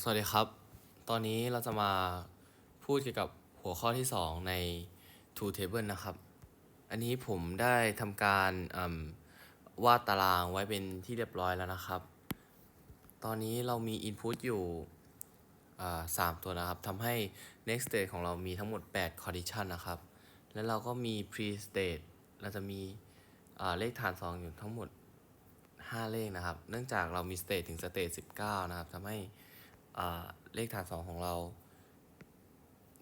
สวัสดีครับ ตอนนี้เราจะมาพูดเกี่ยวกับหัวข้อที่ 2 ใน two table นะครับ อันนี้ผมได้ทำการวาดตารางไว้เป็นที่เรียบร้อยแล้วนะครับ ตอนนี้เรามี input อยู่อ่าสามตัวนะครับทำให้ next state ของเรามีทั้งหมด 8 condition นะครับ แล้วเราก็มี pre state เราจะมีเลขฐาน 2 อยู่ทั้งหมด 5 เลขนะครับ เนื่องจากเรามี state ถึง state 19 นะครับทำให้ เลขฐาน 2 ของเรา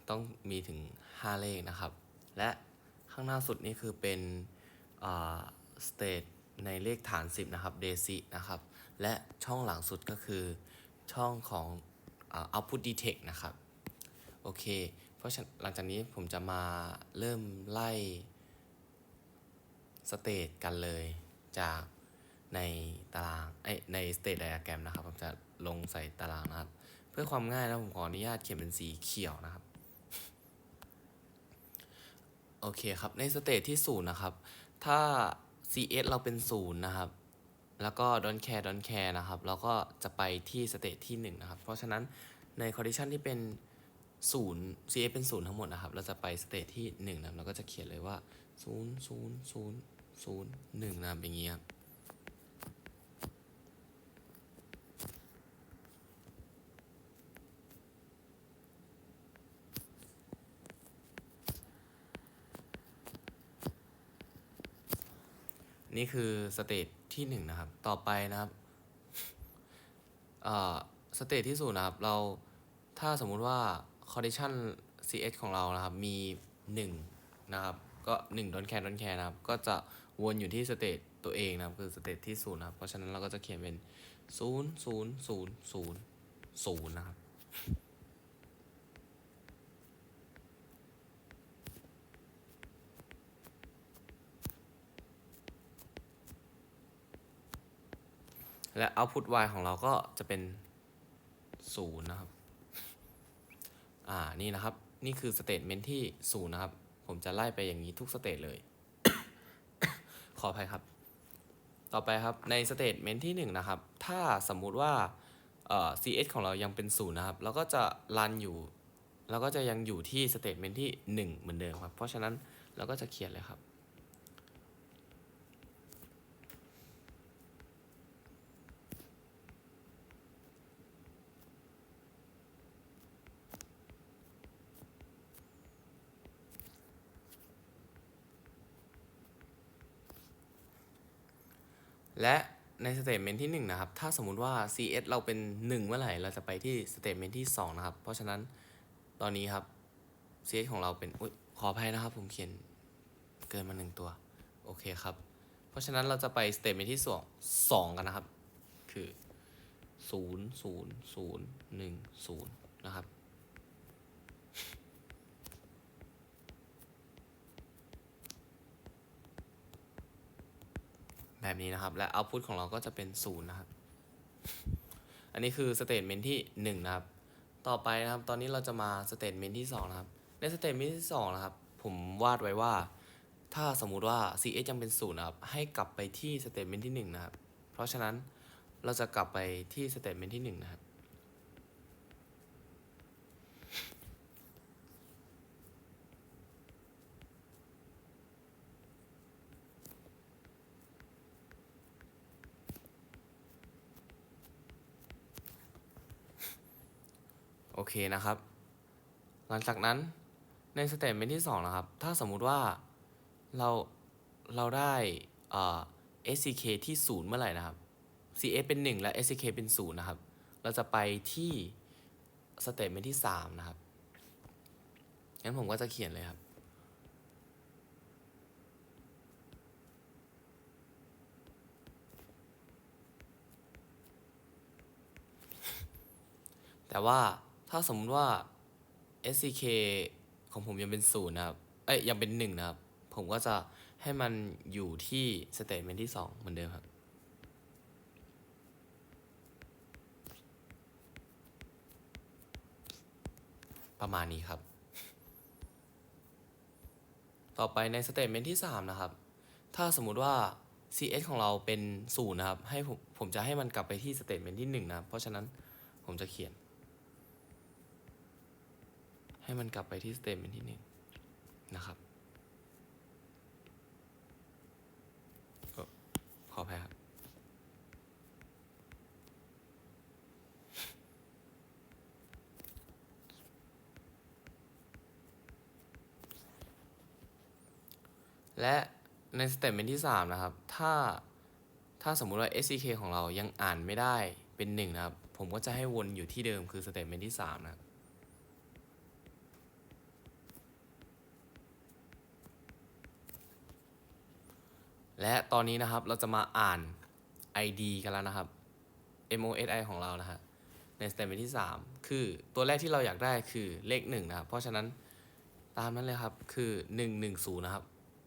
ต้องมีถึง 5 เลขนะครับ และข้างหน้าสุดนี่คือเป็นสเตทในเลขฐาน 10 นะครับเดซินะครับ และช่องหลังสุดก็คือช่องของอ่า output detect นะครับ โอเค เพราะฉะนั้นหลังจากนี้ผมจะมาเริ่มไล่สเตทกันเลยจากในตารางเอ้ยใน state diagram นะครับ ผมจะลงใส่ตารางนะครับ เพื่อความง่ายนะผมขออนุญาตเขียนเป็นสีเขียวนะครับ โอเคครับ ในสเตจที่ศูนย์นะครับ ถ้า CS เราเป็นศูนย์นะครับ แล้วก็ don't care don't care นะครับ แล้วก็จะไปที่สเตจที่หนึ่งนะครับ เพราะฉะนั้นใน condition ที่เป็นศูนย์ CS เป็นศูนย์ทั้งหมดนะครับ เราจะไปสเตจที่หนึ่งนะเราก็จะเขียนเลยว่าศูนย์ศูนย์ศูนย์ศูนย์หนึ่งนะครับอย่างนี้ครับ นี่คือสเตจที่หนึ่งนะครับ ต่อไปนะครับสเตจที่ศูนย์นะครับ เราถ้าสมมุติว่า condition cs ของเรานะครับ มีหนึ่งนะครับ ก็หนึ่งดอนแคร์ดอนแคร์นะครับ ก็จะวนอยู่ที่สเตจตัวเองนะครับ คือสเตจที่ศูนย์นะครับ เพราะฉะนั้นเราก็จะเขียนเป็นศูนย์ศูนย์ศูนย์ศูนย์ศูนย์นะครับ และ output y ของเราก็จะเป็นศูนย์นะครับ อ่า นี่นะครับ นี่คือ statement ที่ศูนย์นะครับ ผมจะไล่ไปอย่างนี้ทุกสเต e เลย ขออภัยครับ ต่อไปครับ ใน statement ที่ 1 นะครับ ถ้าสมมุติว่าเอ่อ cs ของเรายังเป็นศูนย์นะครับ เราก็จะรันอยู่ เราก็จะยังอยู่ที่ statement ที่ 1 เหมือนเดิมครับ เพราะฉะนั้นเราก็จะเขียนเลยครับ และในสเต t เมนที่1นะครับ ถ้าสมมุติว่า cs เราเป็น 1 เมื่อไหร่ เราจะไปที่สเต t เมนที่2นะครับ เพราะฉะนั้นตอนนี้ครับ cs ของเราเป็นอยขออภัยนะครับ ผมเขียนเกินมา 1 ตัว โอเคครับ เพราะฉะนั้นเราจะไปสเต t เมนที่2 2 กันนะครับ คือ 0 0 0 1 0 นะครับ แบบนี้นะครับ และ output ของเราก็จะเป็น0นะครับ อันนี้คือ statement ที่ 1 นะครับ ต่อไปนะครับ ตอนนี้เราจะมา statement ที่ 2 นะครับ ใน statement ที่ 2 นะครับ ผมวาดไว้ว่า ถ้าสมมุติว่า ch ยังเป็น0นะครับ ให้กลับไปที่ statement ที่ 1 นะครับ เพราะฉะนั้นเราจะกลับไปที่ statement ที่ 1 นะครับ โอเคนะครับ หลังจากนั้นในสเต t เมนที่2นะครับ ถ้าสมมุติว่าเราเราได้เอ่อ SCK ที่ 0 เมื่อไหร่นะครับ CS เป็น 1 และ SCK เป็น 0 นะครับ เราจะไปที่สเต t เมนที่ 3 นะครับ งั้นผมก็จะเขียนเลยครับ แต่ว่า ถ้าสมมติว่า SCK ของผมยังเป็นศูนย์นะครับ เอ้ยยังเป็นหนึ่งนะครับ ผมก็จะให้มันอยู่ที่สเต t เมนที่สองเหมือนเดิมครับประมาณนี้ครับ ต่อไปในสเต t เมนที่ 3 นะครับ ถ้าสมมุติว่า CS ของเราเป็นศูนย์นะครับ ให้ผมผมจะให้มันกลับไปที่สเต t เมนที่1นะครับ เพราะฉะนั้นผมจะเขียน ให้มันกลับไปที่สเต t เมนที่หนึ่งนะครับเอ่อขออภัยครับและในสเต็ปเมนที่ 3 นะครับ ถ้าถ้าสมมุติว่า SCK ของเรายังอ่านไม่ได้เป็นหนึ่งนะครับ ผมก็จะให้วนอยู่ที่เดิมคือสเต็ปเมนที่ 3 นะครับ และตอนนี้นะครับเราจะมาอ่าน ID กันแล้วนะครับ MOSI ของเรานะฮะในสเต็ปเมนที่ 3 คือตัวแรกที่เราอยากได้คือเลข1นะครับ เพราะฉะนั้นตามนั้นเลยครับคือ 110 นะครับ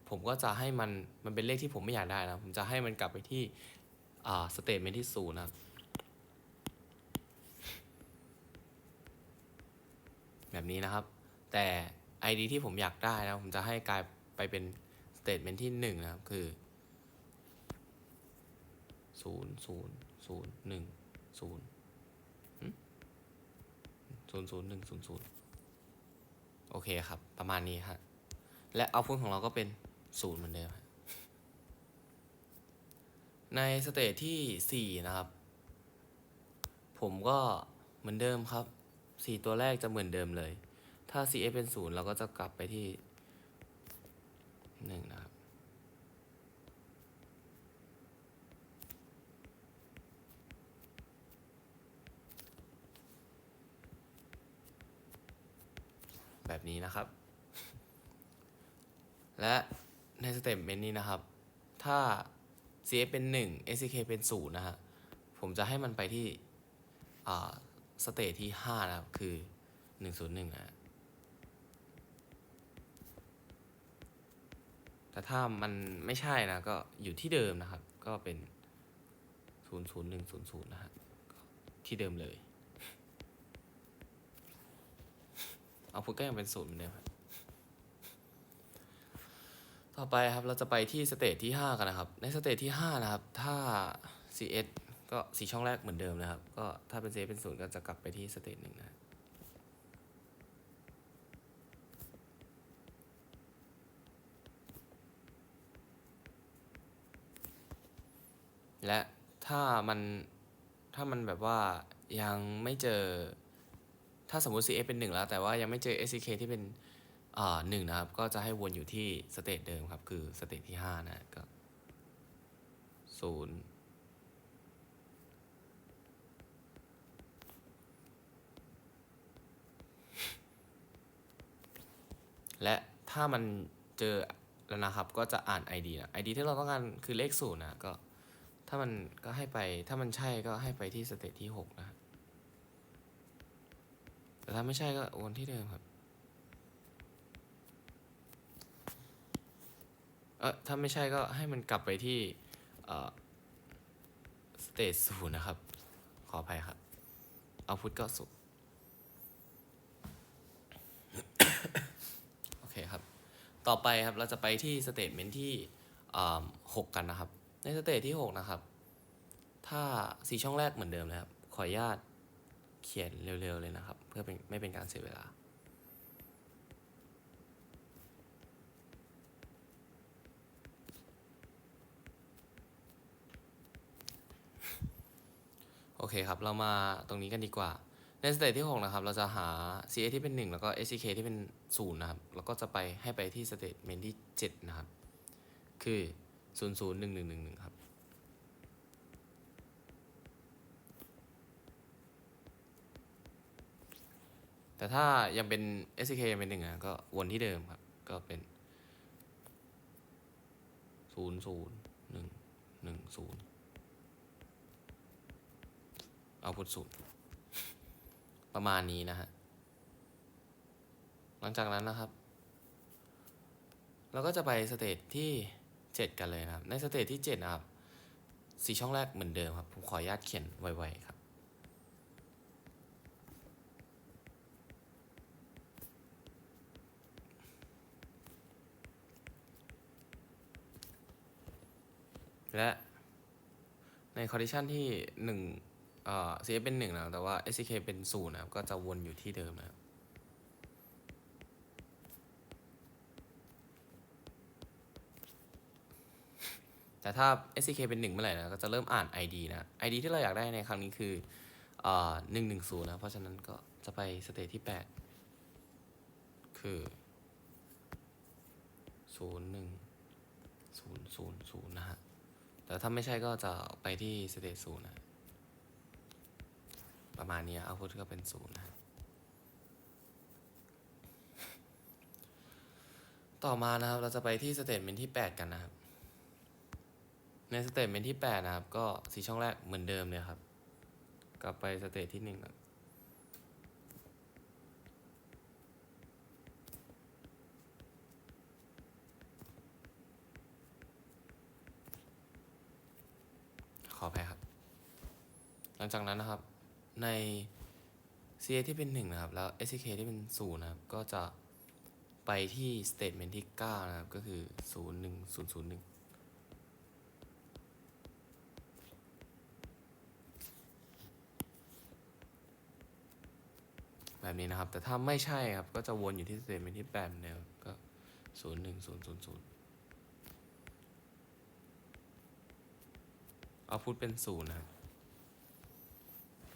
ผมก็จะให้มันมันเป็นเลขที่ผมไม่อยากได้นะผมจะให้มันกลับไปที่อ่าสเตทเมนที่ศูนย์นะครับแบบนี้นะครับ แต่ ID ที่ผมอยากได้นะผมจะให้กลายไปเป็นสเตทเมนที่หนึ่งนะครับ คือ ศูนย์ศูนย์ศูนย์หนึ่งศูนย์ศูนย์ศูนย์หนึ่งศูนย์ศูนย์โอเคครับ ประมาณนี้ฮะ และเอาพุทของเราก็เป็นศูนย์เหมือนเดิมในสเตจที่สี่นะครับ ผมก็เหมือนเดิมครับสี่ตัวแรกจะเหมือนเดิมเลย ถ้า CF เป็นศูนย์เราก็จะกลับไปที่หนึ่งนะครับ แบบนี้นะครับ และในสเต็ปเมนนี้นะครับ ถ้า CF เป็น 1 SCK เป็น 0 นะฮะ ผมจะให้มันไปที่สเตจที่ 5 นะครับ คือ 101นะฮะแต่ถ้ามันไม่ใช่นะ ก็อยู่ที่เดิมนะครับ ก็เป็น 00100 นะฮะ ที่เดิมเลย เอาพุทก็ยังเป็นศูนย์เหมือนเดิมต่อไปครับเราจะไปที่สเตจที่ 5 กันนะครับ ในสเตจที่ 5 นะครับ ถ้า CS ก็สีช่องแรกเหมือนเดิมนะครับ ก็ถ้าเป็น CS เป็นศูนย์ก็จะกลับไปที่สเตจหนึ่งนะและถ้ามันถ้ามันแบบว่ายังไม่เจอ ถ้าสมมติ CF เป็นหนึ่งแล้ว แต่ว่ายังไม่เจอ SCK ที่เป็นอ่าหนึ่งนะครับ ก็จะให้วนอยู่ที่สเตจเดิมครับ คือสเตจที่ห้านะก็ศูนย์และถ้ามันเจอแล้วนะครับก็จะอ่าน ID นะ ID ที่เราต้องการคือเลขศูนย์นะก็ถ้ามันก็ให้ไปถ้ามันใช่ก็ให้ไปที่สเตจที่หกนะ แต่ถ้าไม่ใช่ก็วนที่เดิมครับ เออถ้าไม่ใช่ก็ให้มันกลับไปที่เออสเตจศูนย์นะครับ ขออภัยครับเอาพุทก็ศูนย์โอเคครับ ต่อไปครับเราจะไปที่สเตทเมนที่หกกันนะครับ ในสเตจที่หกนะครับ ถ้าสีช่องแรกเหมือนเดิมนะครับ ขออนุญาตเขียนเร็วๆเลยนะครับ พื่อเป็นไม่เป็นการเสียเวลา โอเคครับ เรามาตรงนี้กันดีกว่า ในสเตจที่ 6 นะครับ เราจะหา CA ที่เป็น 1 แล้วก็ SCK ที่เป็น 0 นะครับ แล้วก็จะไปให้ไปที่สเตจเมนที่ 7 นะครับ คือ 0 0 1 1 1 1 ครับ แต่ถ้ายังเป็น S.K. ยังเป็นหนึ่งอะก็วนที่เดิมครับ ก็เป็นศูนย์ศูนย์หนึ่งหนึ่งศูนย์เอาพุทศูนย์ประมาณนี้นะฮะ หลังจากนั้นนะครับ เราก็จะไปสเตจที่ 7 กันเลยนะครับ ในสเตจที่ 7 นะครับสีช่องแรกเหมือนเดิมครับ ผมขออนุญาตเขียนไวๆครับ และในคอนดิชันที่หนึ่งเอ่อ CF เป็นหนึ่งนะแต่ว่า SCK เป็นศูนย์นะครับ ก็จะวนอยู่ที่เดิมนะครับแต่ถ้า SCK เป็นหนึ่งเมื่อไหร่นะ ก็จะเริ่มอ่าน ID นะ ID ที่เราอยากได้ในครั้งนี้คือเอ่อหนึ่งหนึ่งศูนย์นะ เพราะฉะนั้นก็จะไปสเตจที่แปดคือศูนย์หนึ่งศูนย์ศูนย์ศูนย์นะฮะ แต่ถ้าไม่ใช่ก็จะไปที่สเตจศูนย์นะ ประมาณนี้เอาพุทก็เป็นศูนย์นะ ต่อมานะครับ เราจะไปที่สเตทเมนที่ 8 กันนะครับ ในสเตทเมนที่ 8 นะครับ ก็สีช่องแรกเหมือนเดิมเลยครับ กลับไปสเตทที่1ก่อนขออภัยครับ ห ลังจากนั้นนะครับ ใน CA ที่เป็น 1 นะครับ แล้ว SK ที่เป็น 0 นะครับ ก็จะไปที่ statement ที่ 9 นะครับ ก็คือ 0 1 0 0 1แบบนี้นะครับ แต่ถ้าไม่ใช่ครับ ก็จะวนอยู่ที่ statement ที่8เหมือนเดิมก็0 1 0 0 0เอาพุทเป็น0นะครับ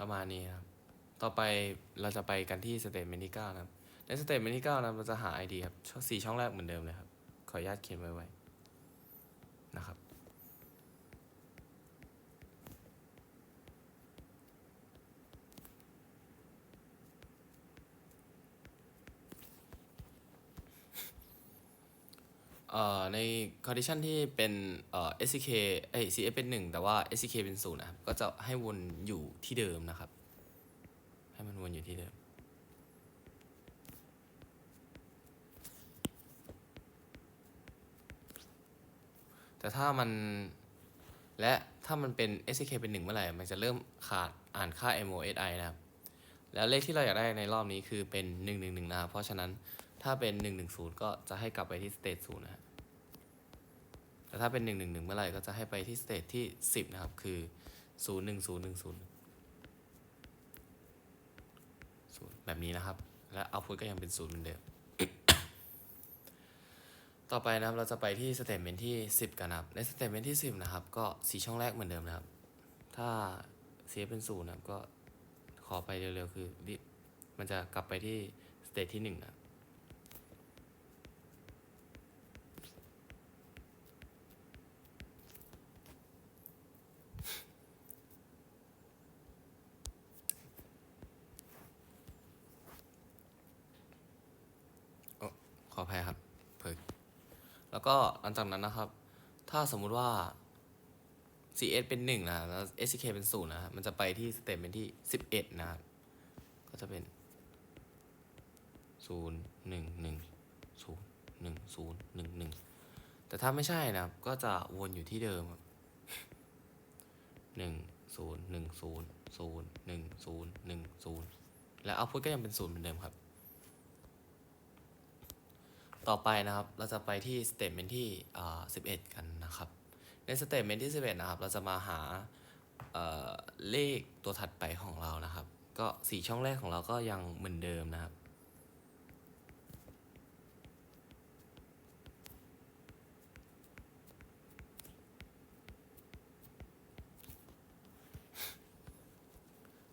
ประมาณนี้ครับ ต่อไปเราจะไปกันที่สเตทเมนต์ที่9นะครับ ในสเตทเมนต์ที่9นะครับเราจะหา ID ครับช่องสี่ช่องแรกเหมือนเดิมเลยครับ ขออนุญาตเขียนไว้ไว้นะครับ เอ่อใน condition ที่เป็นเอ่อ SCK เอ้ย CF เป็น 1 แต่ว่า SCK เป็น0นะครับ ก็จะให้วนอยู่ที่เดิมนะครับ ให้มันวนอยู่ที่เดิม แต่ถ้ามันและถ้ามันเป็น SCK เป็น 1 เมื่อไหร่ มันจะเริ่มขาดอ่านค่า MOSI นะครับ แล้วเลขที่เราอยากได้ในรอบนี้คือเป็น 111 นะครับ เพราะฉะนั้น ถ้าเป็น 110 ก็จะให้กลับไปที่ state 0นะครับแต่ถ้าเป็น 111 เมื่อไหร่ก็จะให้ไปที่ state ที่ 10 นะครับ คือ 01010 0แบบนี้นะครับ และ output ก็ยังเป็น 0 เหมือนเดิม ต่อไปนะครับเราจะไปที่ statement ที่ 10 กันนะครับ ใน statement ที่ 10 นะครับ ก็สีช่องแรกเหมือนเดิมนะครับ ถ้า CF เป็น0นะครับก็ขอไปเร็วๆ คือมันจะกลับไปที่ state ที่ 1 นะครับ ขออภัยครับเพิก แล้วก็หลังจากนั้นนะครับ ถ้าสมมุติว่า CS เป็น1นะแล้ว SK เป็น0นะมันจะไปที่สเต t เมนที่ 11 นะครับ ก็จะเป็น 0 1 1 0 1 0 1 1 แต่ถ้าไม่ใช่นะครับก็จะวนอยู่ที่เดิมครับ1 0 1 0 0 1 0 1 0และเอาพุทก็ยังเป็น0เหมือนเดิมครับ ต่อไปนะครับ เราจะไปที่สเต t เมนที่อ่า11กันนะครับ ในสเต t เมนที่11นะครับ เราจะมาหาเเลขตัวถัดไปของเรานะครับ ก็สี่ช่องแรกของเราก็ยังเหมือนเดิมนะครับ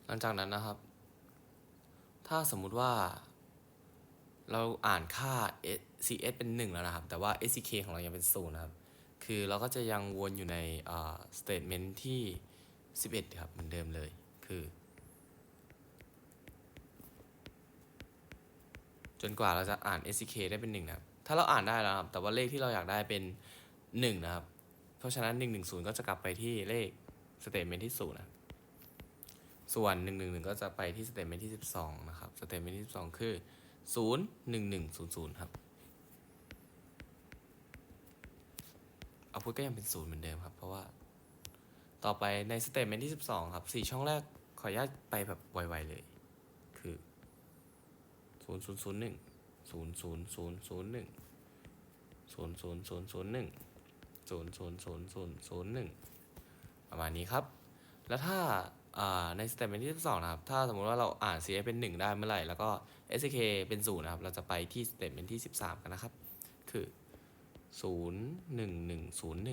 หลังจากนั้นนะครับ ถ้าสมมุติว่า เราอ่านค่า CS เป็น 1 แล้วนะครับ แต่ว่า SCK ของเรายังเป็น0นะครับ คือเราก็จะยังวนอยู่ในอ่า statement ที่ 11 ครับ เหมือนเดิมเลย คือ จนกว่าเราจะอ่าน SCK ได้เป็น 1 นะครับ ถ้าเราอ่านได้แล้วครับ แต่ว่าเลขที่เราอยากได้เป็น 1 นะครับ เพราะฉะนั้น 110 ก็จะกลับไปที่เลข statement ที่0นะส่วน 111 ก็จะไปที่ statement ที่ 12 นะครับ statement ที่ 12 คือ 0 1 1 0 0 ครับเอาพุทก็ยังเป็น0เหมือนเดิมครับ เพราะว่า ต่อไปใน statement ที่ 12 ครับ 4 ช่องแรกขออนุญาตไปแบบไวๆเลย คือ 0 0 0 1 0 0 0 0 1 0 0 0 0 1 0 0 0 0 0 1 ประมาณนี้ครับ แล้วถ้าในสเต็ปเป็นที่สองนะครับ ถ้าสมมุติว่าเราอ่าน CF เป็น 1 ได้เมื่อไหร่ แล้วก็ SK เป็น0นะครับ เราจะไปที่สเต็ปเป็นที่ 13 กันนะครับ คือ 0 1 1 0 1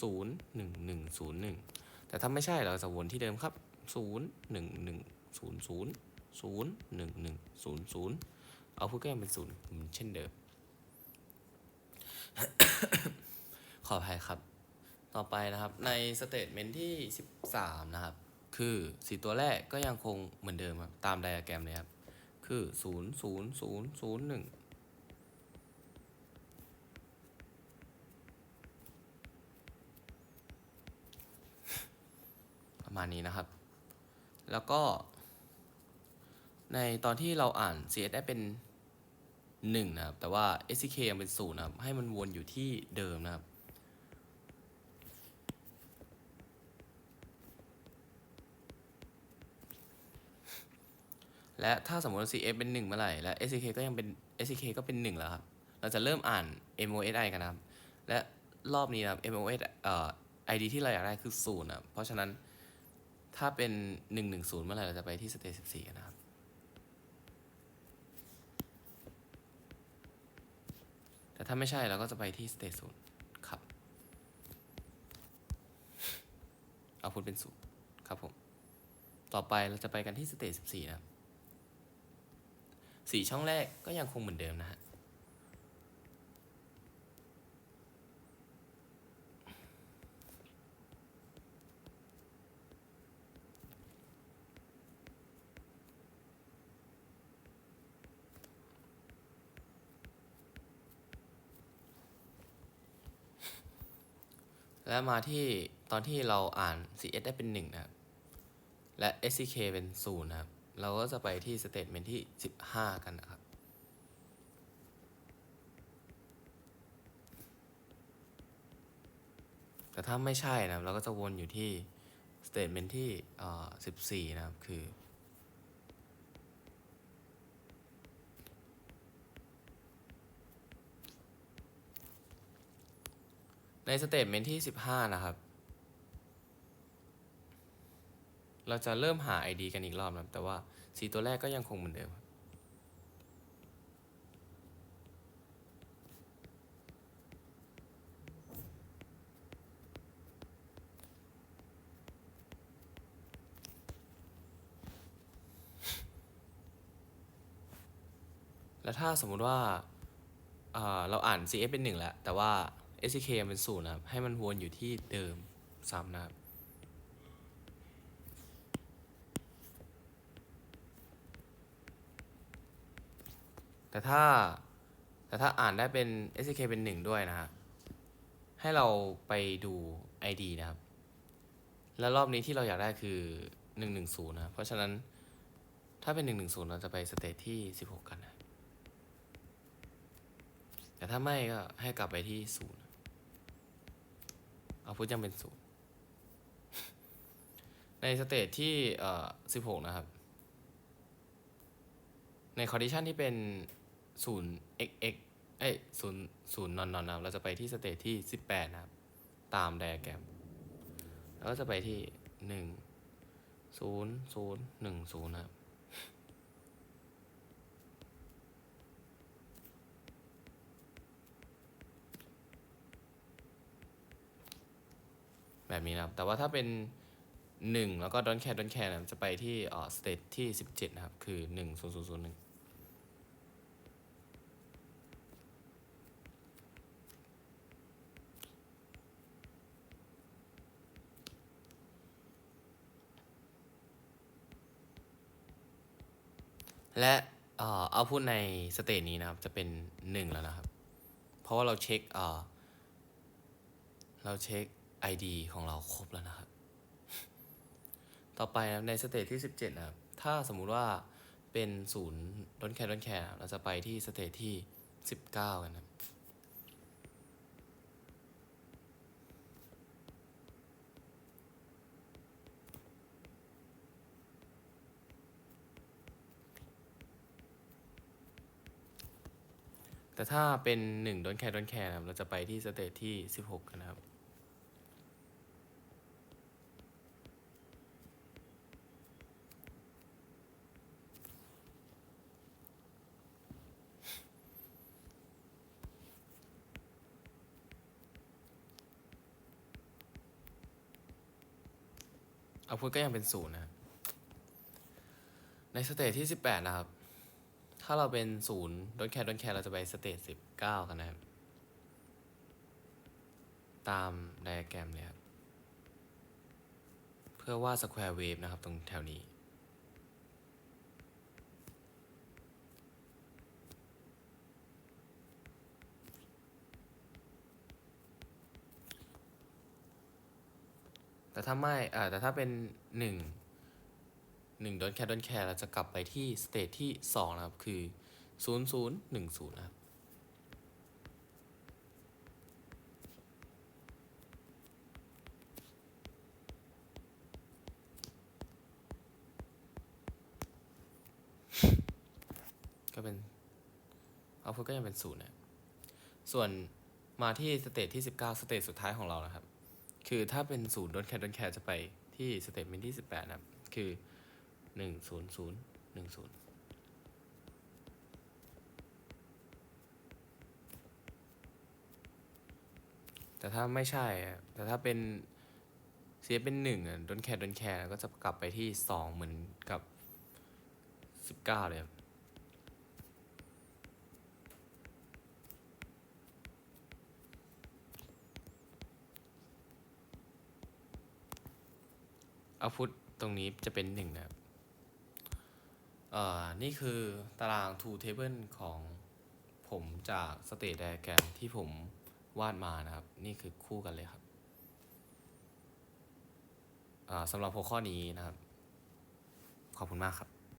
0 1 1 0 1 แต่ถ้าไม่ใช่เราจะวนที่เดิมครับ 0 1 1 0 0 0 1 1 0 0 เอาพูดก็ยังเป็นศูนย์เหมือนเช่นเดิม ขออภัยครับ ต่อไปนะครับในสเตทเมนที่ 13 นะครับ คือสีตัวแรกก็ยังคงเหมือนเดิมครับ ตามไดอะแกรมเลยครับ คือ 0 0 0 0 1 ประมาณนี้นะครับ แล้วก็ ในตอนที่เราอ่าน CS ได้เป็น 1 นะครับ แต่ว่า SCK ยังเป็น 0 นะครับ ให้มันวนอยู่ที่เดิมนะครับ และถ้าสมมติว่า CF เป็น 1 เมื่อไหร่ และ SCK ก็ยังเป็น SCK ก็เป็น 1 แล้วครับ เราจะเริ่มอ่าน MOSI กันนะครับ และรอบนี้นะครับ MOS เอ่อ ID ที่เราอยากได้คือ0นะเพราะฉะนั้นถ้าเป็น 110 เมื่อไหร่ เราจะไปที่สเตจ14 กันนะครับแต่ถ้าไม่ใช่เราก็จะไปที่สเตจศูนย์ครับ เอาพุทเป็นศูนย์ครับผม ต่อไปเราจะไปกันที่สเตจสิบสี่นะครับ สี่ช่องแรกก็ยังคงเหมือนเดิมนะฮะและมาที่ตอนที่เราอ่าน CS ได้เป็น 1 นะครับ และ SCK เป็น 0 นะครับ เราก็จะไปที่สเตทเมนที่ 15 กันนะครับ แต่ถ้าไม่ใช่นะเราก็จะวนอยู่ที่สเตทเมนที่อ่อ14 นะครับคือ ในสเตทเมนที่ 15 นะครับ เราจะเริ่มหา ID กันอีกรอบนะแต่ว่าสีตัวแรกก็ยังคงเหมือนเดิมแล้วถ้าสมมุติว่าเอ่อเราอ่าน CF เป็น 1 แล้ว แต่ว่า SCK ยังเป็น0นะครับ ให้มันวนอยู่ที่เดิมซ้ำนะครับ แต่ถ้าแต่ถ้าอ่านได้เป็น S K เป็น1ด้วยนะฮะ ให้เราไปดู ID นะครับ แล้วรอบนี้ที่เราอยากได้คือ 110 นะ เพราะฉะนั้นถ้าเป็น 110 เราจะไปสเตจที่ 16 กันนะ แต่ถ้าไม่ก็ให้กลับไปที่ 0 เอาพุทยังเป็น 0 ในสเตจที่เอ่อ16 นะครับ ในคอนดิชันที่เป็น 0 xx เอ้ย0 0นย์นอนนอนนะครับเราจะไปที่สเตจที่18นะครับ ตามไดอะแกรมแล้วก็จะไปที่1 0 0 1 0นะครับแบบนี้นะครับ แต่ว่าถ้าเป็น 1 แล้วก็ดอนแคร์ดอนแคร์จะไปที่เอ่อสเตจที่ 17 นะครับ คือ 1 0 0 0 1 และเอ่อเอาพูดในสเตจนี้นะครับ จะเป็น 1 แล้วนะครับ เพราะว่าเราเช็คเอ่อเราเช็ค ID ของเราครบแล้วนะครับ ต่อไปนะในสเตจที่ 17 นะครับ ถ้าสมมุติว่าเป็นศูนย์ดนแคร์ดนแคร์เราจะไปที่สเตจที่ 19 กันนะ แต่ถ้าเป็นหนึ่งโดนแคร์โดนแคร์นะครับ เราจะไปที่สเตจที่สิบหกันนะครับ เอาพุทก็ยังเป็นศูนย์นะในสเตจที่ 18 นะครับ ถ้าเราเป็นศูนย์ดนแคร์ดนแคร์เราจะไปสเตจสิบเก้ากันนะครับ ตามไดอะแกรมเลยครับ เพื่อวาดสแควร์เวฟนะครับตรงแถวนี้ แต่ถ้าไม่อ่าแต่ถ้าเป็นหนึ่ง หนึ่งดนแคร์ดนแคร์เราจะกลับไปที่สเตจที่สองนะครับ คือศูนย์ศูนย์หนึ่งศูนย์นะครับ ก็เป็นเอาพุทก็ยังเป็นศูนย์นะส่วนมาที่สเตจที่ 19 สเตจสุดท้ายของเรานะครับ คือถ้าเป็นศูนย์โดนแคร์โดนแคร์จะไปที่สเตจเมนที่ 18 นะครับ คือ 1 0 0 1 0แต่ถ้าไม่ใช่อะแต่ถ้าเป็นเสียเป็นหนึ่งอะโดนแคร์โดนแคร์ก็จะกลับไปที่สองเหมือนกับสิบเก้าเลยครับเอาพุทตรงนี้จะเป็นหนึ่งนะครับ เอ่อนี่คือตาราง two table ของผมจากสเตต i ด g แกรมที่ผมวาดมานะครับ นี่คือคู่กันเลยครับอ่าสำหรับหัวข้อนี้นะครับ ขอบคุณมากครับ